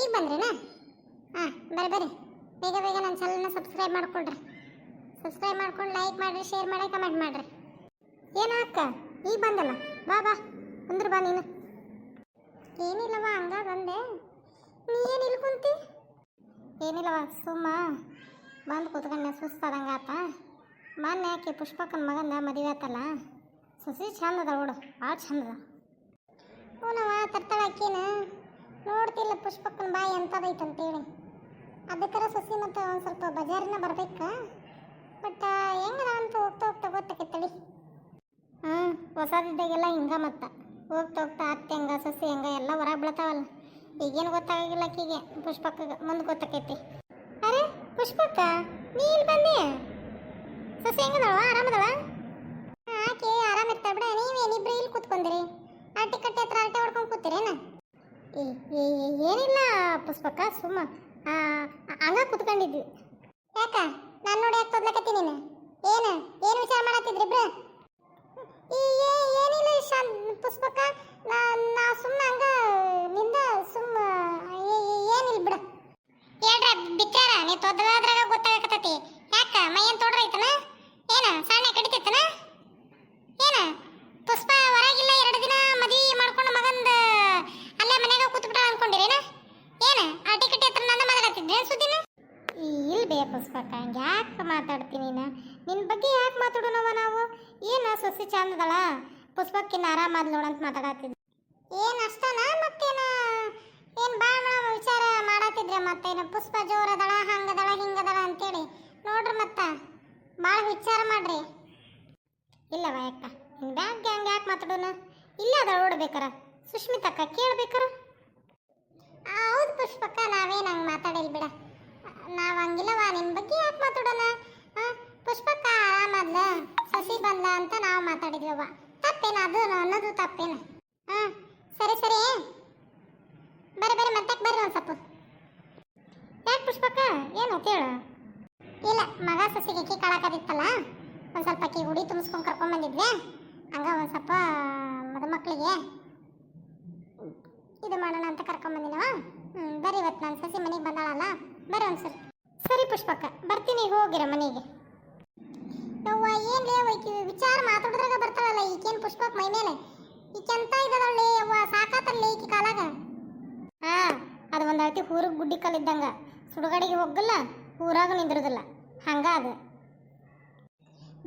ಈಗ ಬಂದ್ರೇನಾ? ಹಾಂ ಬರ್ರಿ ಬರ್ರಿ ಬೇಗ ಬೇಗ ನನ್ನ ಚಾನಲ್ನ ಸಬ್ಸ್ಕ್ರೈಬ್ ಮಾಡ್ಕೊಳ್ರಿ. ಸಬ್ಸ್ಕ್ರೈಬ್ ಮಾಡ್ಕೊಂಡು ಲೈಕ್ ಮಾಡಿರಿ ಶೇರ್ ಮಾಡಿ ಕಮೆಂಟ್ ಮಾಡಿರಿ. ಏನೋ ಅಕ್ಕ, ಈಗ ಬಂದಲ್ಲ? ಬಾ ಬಾ. ಅಂದ್ರ ಬಾ ನೀನು. ಏನಿಲ್ಲವ ಹಂಗ ಬಂದೆ. ನೀ ಏನು ಇಲ್ಲಿ ಕುಂತಿ? ಏನಿಲ್ಲವ ಸುಮ್ಮ. ಬಂದು ಕೂತ್ಕೊಂಡೆ, ಸುಸ್ತಾದಂಗೆ ಆತ. ಮೊನ್ನೆ ಆಕೆ ಪುಷ್ಪಕ್ಕನ ಮಗಂದ ಮದುವೆ ಆತಲ್ಲ? ಸೊಸಿ ಚಂದ ಅದ ನೋಡು, ಭಾಳ ಚಂದ ಅದ ಹ್ಞೂನವ ತರ್ತಾಳ ಆಕಿನ. ನೋಡ್ತಿಲ್ಲ ಪುಷ್ಪಕ್ಕನ ಬಾಯಿ ಎಂಥದೈತೆ ಅಂತೇಳಿ ಅದಕ್ಕರ ಸಸಿ ಮತ್ತು ಒಂದು ಸ್ವಲ್ಪ ಬಜಾರಿನ ಬರ್ಬೇಕಾ. ಬಟ್ ಹೆಂಗದ ಅಂತ ಹೋಗ್ತಾ ಹೋಗ್ತಾ ಗೊತ್ತಾಕೈತಳಿ ಹ್ಞೂ ಹೊಸದಿದ್ದಾಗೆಲ್ಲ ಹಿಂಗೆ ಮತ್ತೆ. ಹೋಗ್ತಾ ಹೋಗ್ತಾ ಅತ್ತೆ ಹೆಂಗ, ಸಸಿ ಹೆಂಗ, ಎಲ್ಲ ಹೊರಗೆ ಬೀಳ್ತಾವಲ್ಲ. ಈಗೇನು ಗೊತ್ತಾಗಿಲ್ಲ ಆಕಿಗೆ ಪುಷ್ಪಕ್ಕ ಮುಂದೆ ಗೊತ್ತಾಕೈತಿ. ಅರೆ, ಪುಷ್ಪಕ್ಕ ನೀ ಇಲ್ಲಿ ಬಂದೆ ಸಸಿ ಹೆಂಗದವ ಆರಾಮದವ ಆಕೆ ಆರಾಮ ಇರ್ತಾಳ ಬಿಡ. ನೀವೇನಿಬ್ರು ಇಲ್ಲಿ ಕೂತ್ಕೊಂಡ್ರಿ? ಆಟಿ ಕಟ್ಟೆ ಹತ್ರ ಆಟ ಹೊಡ್ಕೊಂಡು ಕೂತಿರೇನ? ಏನಿಲ್ಲ ಪುಷ್ಪಕ್ಕ ಸುಮ್ಮ. ಹಂಗ ಕುತ್ಕೊಂಡಿದ್ವಿ. ಯಾಕ? ನಾನು ನೋಡಿ ಯಾಕೆ ತೊದ್ಲಕತ್ತಿ ನೀನು? ಏನು? ಏನು ವಿಚಾರ ಮಾಡತ್ತಿದ್ರಿ ಇಬ್ರು? ಏನಿಲ್ಲ ಶಾನ್ ಪುಷ್ಪಕ್ಕ ನಾ ಸುಮ್ಮ ಹಂಗ ನಿಂದ ಸುಮ್ಮ ಏನಿಲ್ಲ ಬಿಡು. ಹೇಳ್ರ ಬಿತ್ತಾರ ನೀ ತೊದ್ದಲಾದ್ರಾಗ ಗೊತ್ತಾಗಕತ್ತತಿ. ಯಾಕ? ಮೈಯನ್ ತೊಡ್ರೈತನ? ಏನ? ಸಣ್ಣ ಕಡಿತೈತನ ಏನ ಪುಷ್ಪ ಹೊರಗಿಲ್ಲ ಎರಡು ದಿನ ಮದುವೆ ಮಾಡ್ಕೊಂಡು ಮಗಂದ ಅಲ್ಲೇ ಮನೆಗೆ ಕೂತ್ಬಿಟ್ಟ ಅನ್ಕೊಂಡಿರೇನ ಏನ ಕಟ್ಟಿ ಹತ್ರ ನನ್ನ ಮಾತಾಡತ್ತಿದ್ದೆ ಸುದ್ದಿನ? ಇಲ್ಲಿ ಬೇ ಪುಷ್ಪಕ್ಕ ಯಾಕೆ ಮಾತಾಡ್ತೀನಿ ನೀನು? ನಿನ್ನ ಬಗ್ಗೆ ಯಾಕೆ ಮಾತಾಡೋಣವ ನಾವು? ಏನು ಸೊಸಿ ಚಂದದಳ? ಪುಷ್ಪಕ್ಕಿನ್ನ ಆರಾಮಾದ್ ನೋಡಂತ ಮಾತಾಡತ್ತಿದ್ದೆ ಏನು ಅಷ್ಟನ ಮತ್ತೇನ? ಏನು ಭಾಳ ವಿಚಾರ ಮಾಡತ್ತಿದ್ರೆ ಮತ್ತೇನು? ಪುಷ್ಪ ಜೋರದಳ, ಹಂಗದಳ, ಹಿಂಗದಳ ಅಂತೇಳಿ. ನೋಡ್ರಿ ಮತ್ತ. ಭಾಳ ವಿಚಾರ ಮಾಡ್ರಿ. ಇಲ್ಲವ ಯಾಕ ಹಿಂಗೆ ಬ್ಯಾಗ್ ಹಂಗೆ ಯಾಕೆ ಮಾತಾಡೋಣ? ಇಲ್ಲ ಅದ ಓಡ್ಬೇಕಾರ? ಸುಷ್ಮಿತಕ್ಕ ಕೇಳ್ಬೇಕಾರ? ಪುಷ್ಪಕ್ಕ ನಾವೇನು ಹಂಗೆ ಮಾತಾಡಿಲ್ ಬಿಡ. ನಾವು ಹಂಗಿಲ್ಲವ ನಿನ್ನ ಬಗ್ಗೆ ಯಾಕೆ ಮಾತಾಡೋಣ? ಪುಷ್ಪಕ್ಕ ಆರಾಮದ್ಲ ಸಸಿ ಬಂದ್ಲ ಅಂತ ನಾವು ಮಾತಾಡಿದ್ವವ ತಪ್ಪೇನ ಅದು? ಅನ್ನೋದು ತಪ್ಪೇನ? ಹಾಂ ಸರಿ ಸರಿ. ಬರ್ರಿ ಬರ್ರಿ ಮತ್ತೆ ಬರ್ರಿ ಒಂದು ಸ್ವಲ್ಪ ಯಾಕೆ ಪುಷ್ಪಕ್ಕ? ಏನು ಕೇಳು ಇಲ್ಲ, ಮಗ ಸಸಿಗೆ ಅಕ್ಕಿ ಕಾಳಾಕದಿತ್ತಲ್ಲ? ಒಂದು ಸ್ವಲ್ಪ ಅಕ್ಕಿ ಹುಡಿ ತುಂಬಿಸ್ಕೊಂಡು ಕರ್ಕೊಂಬಂದಿದ್ವಿ ಹಂಗ ಒಂದು ಸ್ವಲ್ಪ ಮದುಮಕ್ಕಳಿಗೆ ಇದು ಮಾಡೋಣ ಅಂತ ಕರ್ಕೊಂಬಂದಿನವ ಹ್ಞೂ ಬರ್ರಿ ಇವತ್ತು ನಾನು ಸಸಿ ಮನೆಗೆ ಬಂದಾಳಲ್ಲ? ಬರೋ ಒಂದು ಸರಿ. ಪುಷ್ಪಕ್ಕ, ಬರ್ತೀನಿ ಹೋಗಿರ ಮನೆಗೆ. ನವ್ವ ಏನು ಲೇ ಈಕಿ ವಿಚಾರ ಮಾತಾಡಿದ್ರಾಗ ಬರ್ತಾಳಲ್ಲ ಈಕೇನು ಪುಷ್ಪಕ್ ಮೈ ಮೇಲೆ? ಈಕೆಂತ ಇದ್ದಾಳೆ ಅವ್ವ ಸಾಕಾತಲ್ಲಿ ಈಕಿ ಕಾಲಾಗ? ಹಾ, ಅದು ಒಂದು ಅಳತಿ ಊರಿಗೆ ಗುಡ್ಡಿ ಕಲ್ಲಿದ್ದಂಗ. ಸುಡುಗಾಡಿಗೆ ಹೋಗಲ್ಲ ಊರಾಗ ನಿಂದಿರೋದಿಲ್ಲ. ಹಂಗ ಅದು.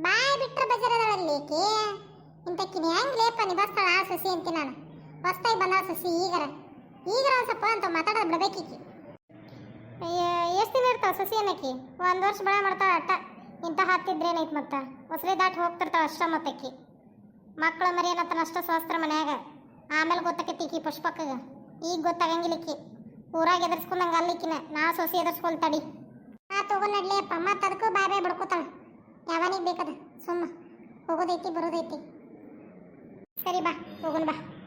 ಬಾಯ್ ಬಿಟ್ರ ಬಜಾರದಳಲ್ಲಿ ಈಕಿ? ಇಂತಕ್ಕಿನ ಹೆಂಗ್ ಲೇಪ ನಿಭಾಸ್ತಾಳ ಸಸಿ ಅಂತೀನಿ ನಾನು? ಹೊಸ್ತಾಗಿ ಬಂದಾಳ ಸಸಿ ಈಗರ. ಈಗರ ಒಂದು ಅಂತ ಮಾತಾಡೋದು ಬಿಡಬೇಕೀಕಿ. ಸಸಿ ಅನ್ನಕ್ಕಿ ಒಂದು ವರ್ಷ ಬಳ ಮಾಡ್ತಾಳ ಅಟ್ಟ. ಇಂಥ ಹತ್ತಿದ್ರೇನೈತೆ ಮತ್ತೆ? ಹೊಸಲಿ ದಾಟಿ ಹೋಗ್ತಿರ್ತಾವ ಅಷ್ಟ ಮತ್ತಕ್ಕಿ ಮಕ್ಕಳ ಮರಿ ಏನತ್ತಾನ ಅಷ್ಟ ಸ್ವಸ್ತ್ರ ಮನ್ಯಾಗ. ಆಮೇಲೆ ಗೊತ್ತಾಕೈತಿ ಪುಷ್ಪಕ್ಕಗ ಈಗ ಗೊತ್ತಾಗಂಗಿಲ್ಲಕ್ಕಿ ಊರಾಗ ಎದರ್ಸ್ಕೊಂಡಂಗ ಅಲ್ಲಿಕ್ಕಿನ ನಾ ಸೊಸಿ ಎದುರಿಸ್ಕೊಂಡು ತಡಿ. ಆ ತಗೋ ನಡ್ಲಿಯಪ್ಪ ಮತ್ತೆ ಅದಕ್ಕೂ ಬಾಯ್ ಬಾಯ್ ಬಿಡ್ಕೋತಾಳ. ಯಾವನಿಗೆ ಬೇಕದ? ಸುಮ್ಮ. ಹೋಗೋದೈತಿ, ಬರೋದೈತಿ. ಸರಿ ಬಾ, ಹೋಗೋಣ ಬಾ.